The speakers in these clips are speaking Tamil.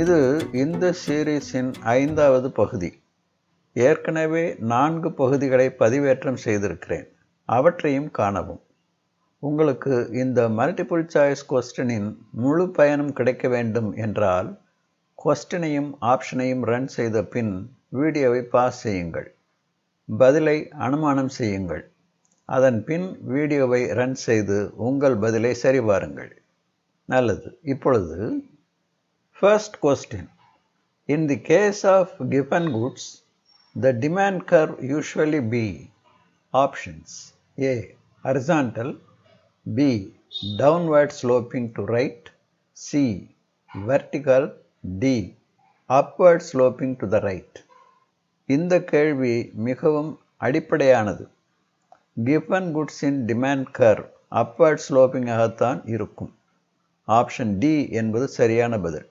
இது இந்த சீரீஸின் ஐந்தாவது பகுதி. ஏற்கனவே நான்கு பகுதிகளை பதிவேற்றம் செய்திருக்கிறேன். அவற்றையும் காணவும். உங்களுக்கு இந்த மல்டிபிள் சாய்ஸ் கொஸ்டினின் முழு பயனும் கிடைக்க வேண்டும் என்றால் கொஸ்டினையும் ஆப்ஷனையும் ரன் செய்த பின் வீடியோவை பாஸ் செய்யுங்கள். பதிலை அனுமானம் செய்யுங்கள். அதன் பின் வீடியோவை ரன் செய்து உங்கள் பதிலை சரிபாருங்கள். நல்லது. இப்பொழுது First question. In the case of given goods the demand curve usually be options a horizontal b downward sloping to right c vertical d upward sloping to the right இந்த கேள்வி மிகவும் அடிப்படையானது கிஃபன் குட்ஸின் டிமாண்ட் கர் அப்வர்ட் ஸ்லோப்பிங்காகத்தான் இருக்கும் ஆப்ஷன் டி என்பது சரியான பதில்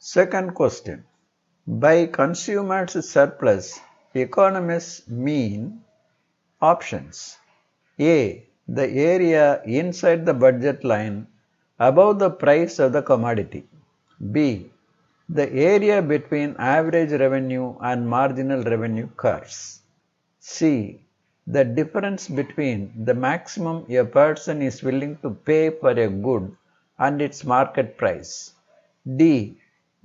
Second question. By consumers surplus, economists mean options. A. The area inside the budget line above the price of the commodity. B. The area between average revenue and marginal revenue curves. C. The difference between the maximum a person is willing to pay for a good and its market price. D.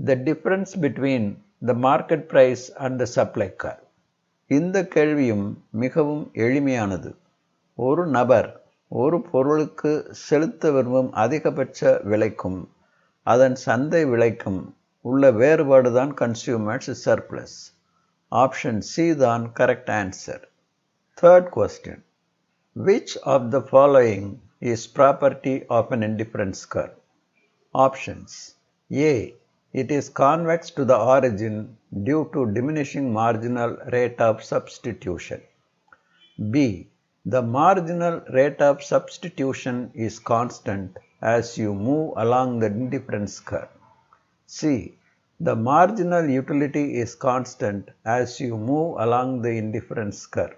The difference between the market price and the supply curve இந்த கேள்வியும் மிகவும் எளிமையானது ஒரு நபர் ஒரு பொருளுக்கு செலுத்த விரும்பும் அதிகபட்ச விலைக்கும் அதன் சந்தை விலைக்கும் உள்ள வேறுபாடு தான் கன்சியூமர்ஸ் சர்ப்ளஸ் ஆப்ஷன் சி தான் correct answer third question which of the following is property of an indifference curve options A It is convex to the origin due to diminishing marginal rate of substitution. B. The marginal rate of substitution is constant as you move along the indifference curve. C. The marginal utility is constant as you move along the indifference curve.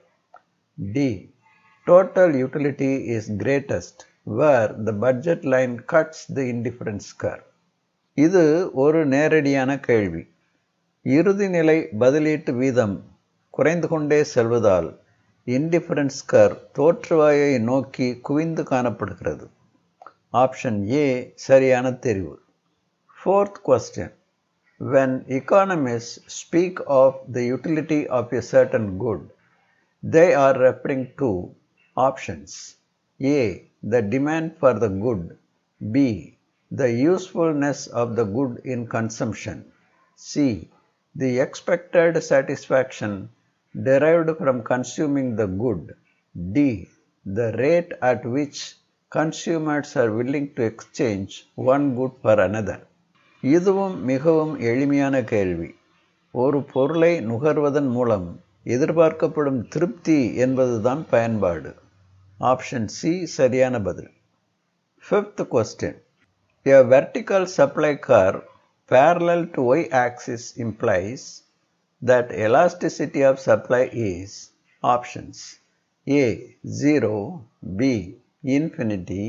D. Total utility is greatest where the budget line cuts the indifference curve. இது ஒரு நேரடியான கேள்வி இறுதிநிலை பதிலீட்டு வீதம் குறைந்து கொண்டே செல்வதால் இன்டிஃபரன்ஸ் கர் தோற்றுவாயை நோக்கி குவிந்து காணப்படுகிறது ஆப்ஷன் ஏ சரியான தெரிவு fourth question when economists speak of the utility of a certain good they are referring to options A. The demand for the good. B. The usefulness of the good in consumption. C. The expected satisfaction derived from consuming the good. D. The rate at which consumers are willing to exchange one good for another. இதுவும் மிகவும் எளிமையான கேள்வி ஒரு பொருளை நுகர்வதன் மூலம் எதிர்பார்க்கப்படும் திருப்தி என்பதுதான் பயன்பாடு ஆப்ஷன் சி சரியான பதில் fifth question a vertical supply curve parallel to y axis implies that elasticity of supply is options A 0 B infinity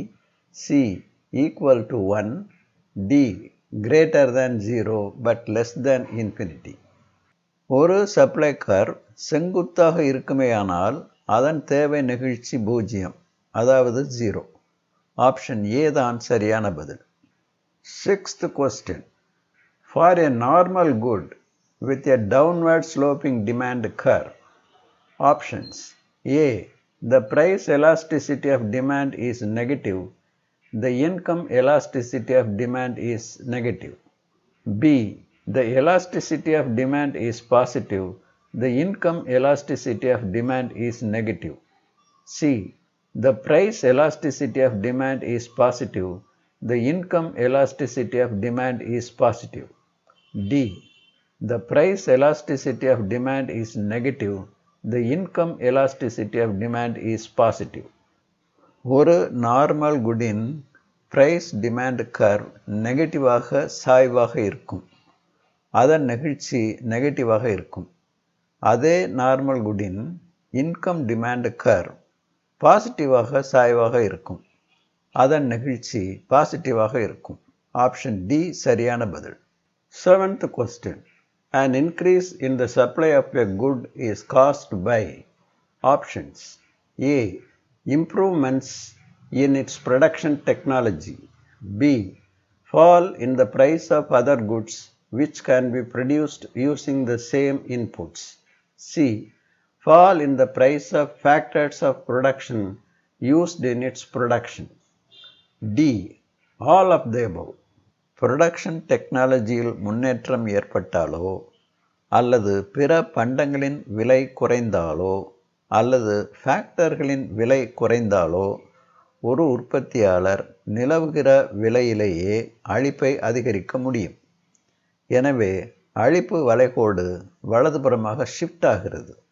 C equal to 1 D greater than 0 but less than infinity ஒரு சப்ளை கர் செங்குத்தாக இருக்குமேயானால் அதன் தேவை நெகிழ்ச்சி பூஜ்ஜியம் அதாவது ஜீரோ ஆப்ஷன் ஏ தான் சரியான பதில் Sixth question. For a normal good with a downward sloping demand curve, options A. The price elasticity of demand is negative. The income elasticity of demand is negative. B. The elasticity of demand is positive. The income elasticity of demand is negative. C. The price elasticity of demand is positive the income elasticity of demand is positive. D. The price elasticity of demand is negative, the income elasticity of demand is positive. ஒரு நார்மல் குடின் பிரைஸ் டிமாண்ட் கர்வ் நெகட்டிவாக சாய்வாக இருக்கும் அதன் நெகிழ்ச்சி நெகட்டிவாக இருக்கும் அதே நார்மல் குடின் இன்கம் டிமாண்ட் கர் பாசிட்டிவாக சாய்வாக இருக்கும் அதன் நெகிழ்ச்சி பாசிட்டிவாக இருக்கும் ஆப்ஷன் டி சரியான பதில் Seventh question. An increase in the supply of a good is caused by options A. Improvements in its production technology. B. Fall in the price of other goods which can be produced using the same inputs. C. Fall in the price of factors of production used in its production. D all of the above. Production டெக்னாலஜியில் முன்னேற்றம் ஏற்பட்டாலோ அல்லது பிற பண்டங்களின் விலை குறைந்தாலோ அல்லது ஃபேக்டர்களின் விலை குறைந்தாலோ ஒரு உற்பத்தியாளர் நிலவுகிற விலையிலேயே அழிப்பை அதிகரிக்க முடியும். எனவே அழிப்பு வளைகோடு வலதுபுறமாக ஷிஃப்ட் ஆகிறது.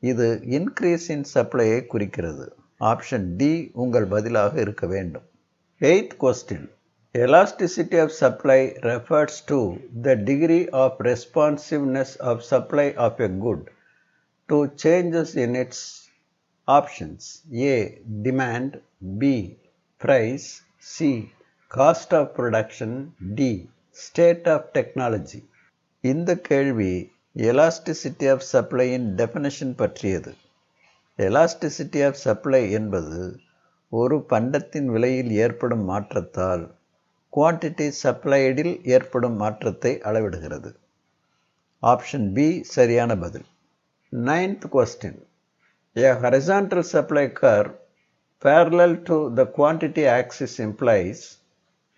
இது இன்க்ரீஸ் இன் சப்ளையை குறிக்கிறது. ஆப்ஷன் டி உங்கள் பதிலாக இருக்க வேண்டும். Eighth question Elasticity of supply refers to the degree of responsiveness of supply of a good to changes in its options A. Demand B. Price C. Cost of production D. State of technology இந்த கேள்வி எலாஸ்டிசிட்டி ஆஃப் சப்ளையின் டெஃபினேஷன் பற்றியது எலாஸ்டிசிட்டி ஆஃப் சப்ளை என்பது ஒரு பண்டத்தின் விலையில் ஏற்படும் மாற்றத்தால் குவான்டிட்டி சப்ளைடில் ஏற்படும் மாற்றத்தை அளவிடுகிறது ஆப்ஷன் பி சரியான பதில் ninth question A horizontal supply curve parallel to the quantity axis implies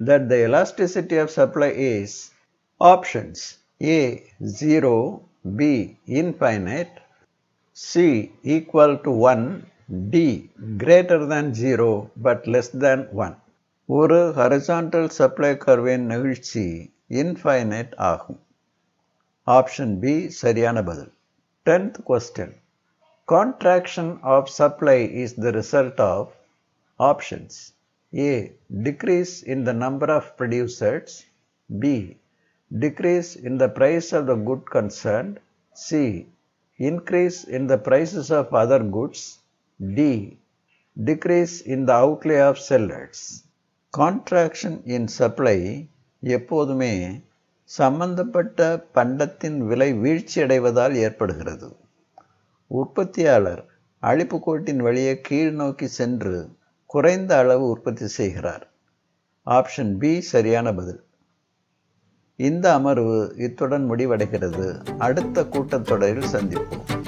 that the elasticity of supply is options A 0, B infinite, C equal to 1, D greater than 0 but less than 1. ஒரு ஹரிசாண்டல் சப்ளை கர்வின் நிகழ்ச்சி இன்ஃபைனைட் ஆகும் ஆப்ஷன் பி சரியான பதில் tenth question contraction of supply is the result of options A decrease in the number of producers B decrease in the price of the good concerned C increase in the prices of other goods D decrease in the outlay of sellers contraction in supply எப்போதுமே சம்பந்தப்பட்ட பண்டத்தின் விலை வீழ்ச்சியடைவதால் ஏற்படுகிறது. உற்பத்தியாளர் அழிப்பு கோட்டின் வழியே கீழ் நோக்கி சென்று குறைந்த அளவு உற்பத்தி செய்கிறார். ஆப்ஷன் பி சரியான பதில். இந்த அமர்வு இத்துடன் முடிவடைகிறது. அடுத்த கூட்டத்தொடரில் சந்திப்போம்.